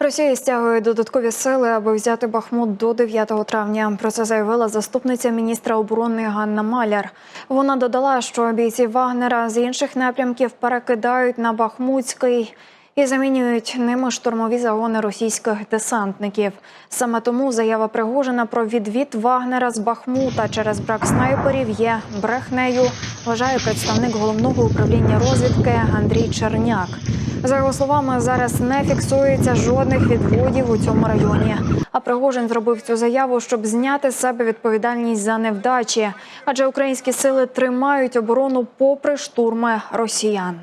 Росія стягує додаткові сили, аби взяти Бахмут до 9 травня. Про це заявила заступниця міністра оборони Ганна Маляр. Вона додала, що бійці Вагнера з інших напрямків перекидають на Бахмутський і замінюють ними штурмові загони російських десантників. Саме тому заява Пригожина про відвід Вагнера з Бахмута через брак снайперів є брехнею. Вважає представник головного управління розвідки Андрій Черняк. За його словами, зараз не фіксується жодних відводів у цьому районі. А Пригожин зробив цю заяву, щоб зняти з себе відповідальність за невдачі, адже українські сили тримають оборону попри штурми росіян.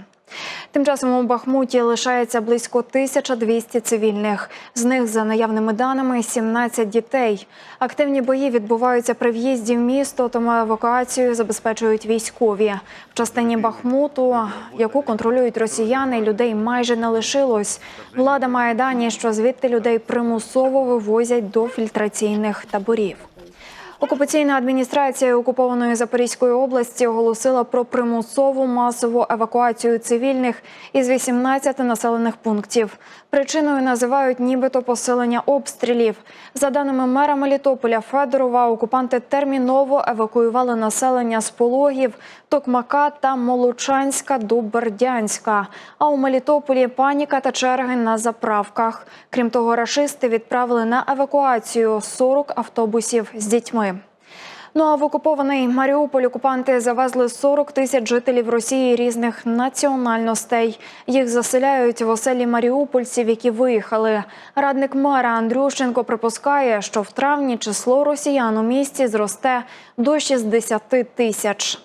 Тим часом у Бахмуті лишається близько 1200 цивільних. З них, за наявними даними, 17 дітей. Активні бої відбуваються при в'їзді в місто, тому евакуацію забезпечують військові. В частині Бахмуту, яку контролюють росіяни, людей майже не лишилось. Влада має дані, що звідти людей примусово вивозять до фільтраційних таборів. Окупаційна адміністрація окупованої Запорізької області оголосила про примусову масову евакуацію цивільних із 18 населених пунктів. Причиною називають нібито посилення обстрілів. За даними мера Мелітополя Федорова, окупанти терміново евакуювали населення з пологів Токмака та Молочанська до Бердянська. А у Мелітополі паніка та черги на заправках. Крім того, рашисти відправили на евакуацію 40 автобусів з дітьми. Ну а в окупований Маріуполь окупанти завезли 40 тисяч жителів Росії різних національностей. Їх заселяють в оселі маріупольців, які виїхали. Радник мера Андрющенко припускає, що в травні число росіян у місті зросте до 60 тисяч.